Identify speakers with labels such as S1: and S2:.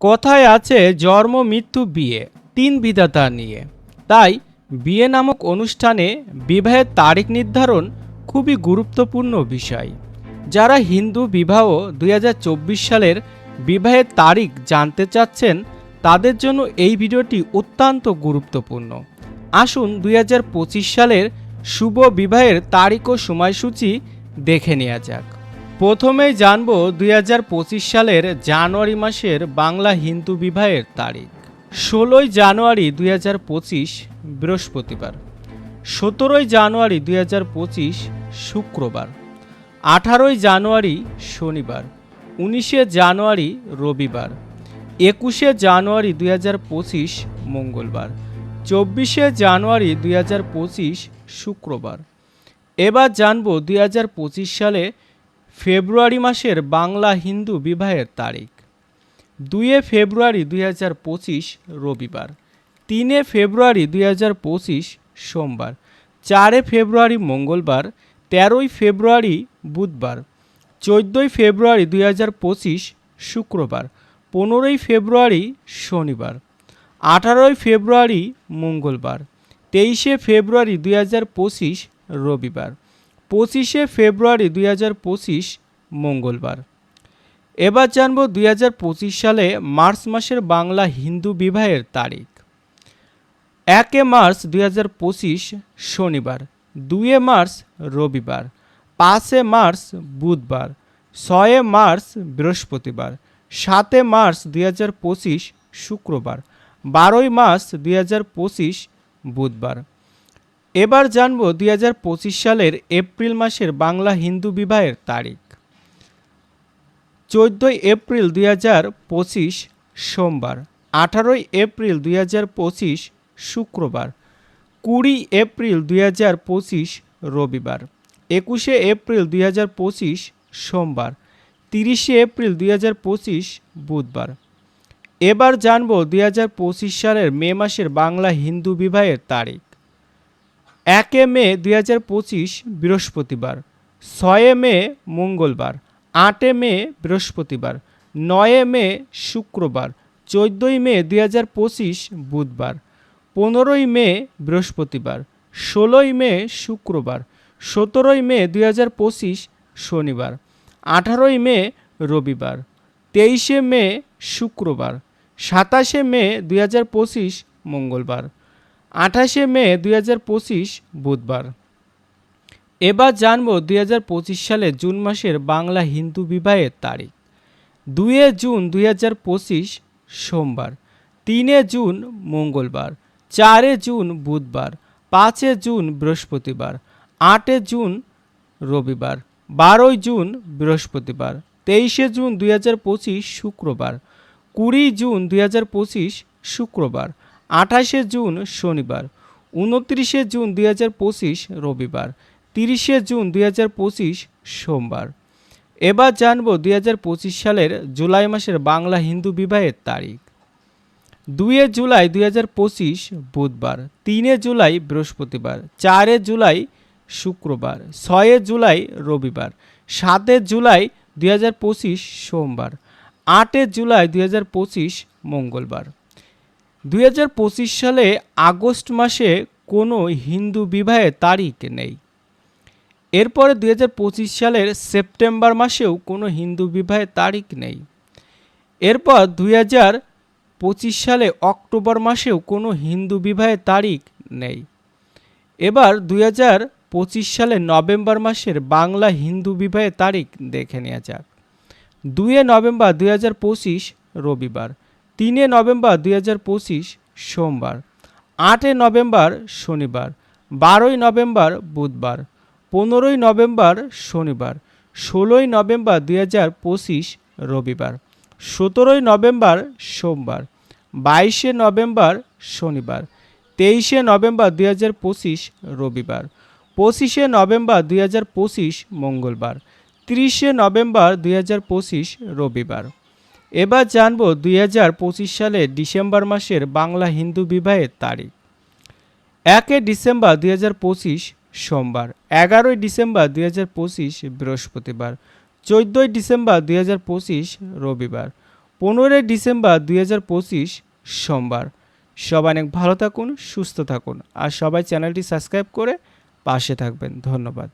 S1: কথায় আছে জন্ম, মৃত্যু, বিয়ে, তিন বিধাতা নিয়ে। তাই বিয়ে নামক অনুষ্ঠানে বিবাহের তারিখ নির্ধারণ খুবই গুরুত্বপূর্ণ বিষয়। যারা হিন্দু বিবাহ দুই হাজার চব্বিশ সালের বিবাহের তারিখ জানতে চাচ্ছেন, তাদের জন্য এই ভিডিওটি অত্যন্ত গুরুত্বপূর্ণ। আসুন দুই হাজার পঁচিশ সালের শুভ বিবাহের তারিখ ও সময়সূচি দেখে নেওয়া যাক। প্রথমেই জানব দুই হাজার পঁচিশ সালের জানুয়ারি মাসের বাংলা হিন্দু বিবাহের তারিখ। ষোলোই জানুয়ারি দুই হাজার পঁচিশ, বৃহস্পতিবার। সতেরোই জানুয়ারি দুই হাজার পঁচিশ, শুক্রবার। আঠারোই জানুয়ারি শনিবার। উনিশে জানুয়ারি রবিবার। একুশে জানুয়ারি দুই হাজার পঁচিশ, মঙ্গলবার। চব্বিশে জানুয়ারি দুই হাজার পঁচিশ, শুক্রবার। এবার জানব দুই হাজার পঁচিশ সালে ফেব্রুয়ারি মাসের বাংলা হিন্দু বিবাহের তারিখ। দুইয়ে ফেব্রুয়ারি দুই হাজার পঁচিশ রবিবার, তিনে ফেব্রুয়ারি দুই হাজার পঁচিশ সোমবার, চারে ফেব্রুয়ারি মঙ্গলবার, তেরোই ফেব্রুয়ারি বুধবার, চোদ্দোই ফেব্রুয়ারি দুই হাজার পঁচিশ শুক্রবার, পনেরোই ফেব্রুয়ারি শনিবার, আঠারোই ফেব্রুয়ারি মঙ্গলবার, তেইশে ফেব্রুয়ারি দুই হাজার পঁচিশ রবিবার। পঁচিশে ফেব্রুয়ারি দুই হাজার পঁচিশ মঙ্গলবার। এবার জানব দুই হাজার পঁচিশ সালে মার্চ মাসের বাংলা হিন্দু বিবাহের তারিখ। একে মার্চ দুই হাজার পঁচিশ শনিবার, দুয়ে মার্চ রবিবার, পাঁচে মার্চ বুধবার, ছয়ে মার্চ বৃহস্পতিবার, সাতে মার্চ দুই হাজার পঁচিশ শুক্রবার, বারোই মার্চ দুই হাজার পঁচিশ বুধবার। এবার জানব দুই হাজার পঁচিশ সালের এপ্রিল মাসের বাংলা হিন্দু বিবাহের তারিখ। চোদ্দোই এপ্রিল দুই হাজার পঁচিশ সোমবার, আঠারোই এপ্রিল দুই হাজার পঁচিশ শুক্রবার, কুড়ি এপ্রিল দুই হাজার পঁচিশ রবিবার, একুশে এপ্রিল দুই হাজার পঁচিশ সোমবার, তিরিশে এপ্রিল দুই হাজার পঁচিশ বুধবার। এবার জানব দুই হাজার পঁচিশ সালের মে মাসের বাংলা হিন্দু বিবাহের তারিখ। একে মে দুই হাজার পঁচিশ বৃহস্পতিবার, ছয়ে মে মঙ্গলবার, আটে মে বৃহস্পতিবার, নয়ে মে শুক্রবার, চোদ্দোই মে দু হাজার পঁচিশ বুধবার, পনেরোই মে বৃহস্পতিবার, ষোলোই মে শুক্রবার, সতেরোই মে দুই হাজার পঁচিশ শনিবার, আঠারোই মে রবিবার, তেইশে মে শুক্রবার, সাতাশে মে দু হাজার পঁচিশ মঙ্গলবার। আঠাশে মে দুই হাজার পঁচিশ বুধবার। এবার জানব দুই হাজার পঁচিশ সালে জুন মাসের বাংলা হিন্দু বিবাহের তারিখ। দুয়ে জুন দুই হাজার পঁচিশ সোমবার, তিনে জুন মঙ্গলবার, চারে জুন বুধবার, পাঁচে জুন বৃহস্পতিবার, আটে জুন রবিবার, বারোই জুন বৃহস্পতিবার, তেইশে জুন দুই হাজার পঁচিশ শুক্রবার, কুড়ি জুন দুই হাজার পঁচিশ শুক্রবার আঠাশে জুন শনিবার, উনত্রিশে জুন দুই হাজার পঁচিশ রবিবার, তিরিশে জুন দুই হাজার পঁচিশ সোমবার। এবার জানব দুই হাজার পঁচিশ সালের জুলাই মাসের বাংলা হিন্দু বিবাহের তারিখ। দুইয়ে জুলাই দুই হাজার পঁচিশ বুধবার, তিনে জুলাই বৃহস্পতিবার, চারে জুলাই শুক্রবার, ছয়ে জুলাই রবিবার, সাতে জুলাই দুই হাজার পঁচিশ সোমবার, আটে জুলাই দুই হাজার পঁচিশ মঙ্গলবার। দুই হাজার পঁচিশ সালে আগস্ট মাসে কোনো হিন্দু বিবাহের তারিখ নেই। এরপরে দুই হাজার পঁচিশ সালের সেপ্টেম্বর মাসেও কোনো হিন্দু বিবাহের তারিখ নেই। এরপর দুই সালে অক্টোবর মাসেও কোনো হিন্দু বিবাহের তারিখ নেই। এবার দুই সালে নভেম্বর মাসের বাংলা হিন্দু বিবাহের তারিখ দেখে নেওয়া যাক। দুয়ে নভেম্বর দুই হাজার পঁচিশ রবিবার। তিনে নভেম্বর দুই হাজার পঁচিশ সোমবার, আটে নভেম্বর শনিবার, বারোই নভেম্বর বুধবার, পনেরোই নভেম্বর শনিবার, ষোলোই নভেম্বর দুই হাজার পঁচিশ রবিবার, সতেরোই নভেম্বর সোমবার, বাইশে নভেম্বর শনিবার, তেইশে নভেম্বর দুই হাজার পঁচিশ রবিবার, পঁচিশে নভেম্বর দুই হাজার পঁচিশ মঙ্গলবার, তিরিশে নভেম্বর দুই হাজার পঁচিশ রবিবার। এবার জানব দুই হাজার পঁচিশ সালে ডিসেম্বর মাসের বাংলা হিন্দু বিবাহের তারিখ। একে ডিসেম্বর দুই হাজার পঁচিশ সোমবার, এগারোই ডিসেম্বর দুই হাজার পঁচিশ বৃহস্পতিবার, চোদ্দোই ডিসেম্বর দুই হাজার পঁচিশ রবিবার, পনেরোই ডিসেম্বর দুই হাজার পঁচিশ সোমবার। সবাই অনেক ভালো থাকুন, সুস্থ থাকুন, আর সবাই চ্যানেলটি সাবস্ক্রাইব করে পাশে থাকবেন। ধন্যবাদ।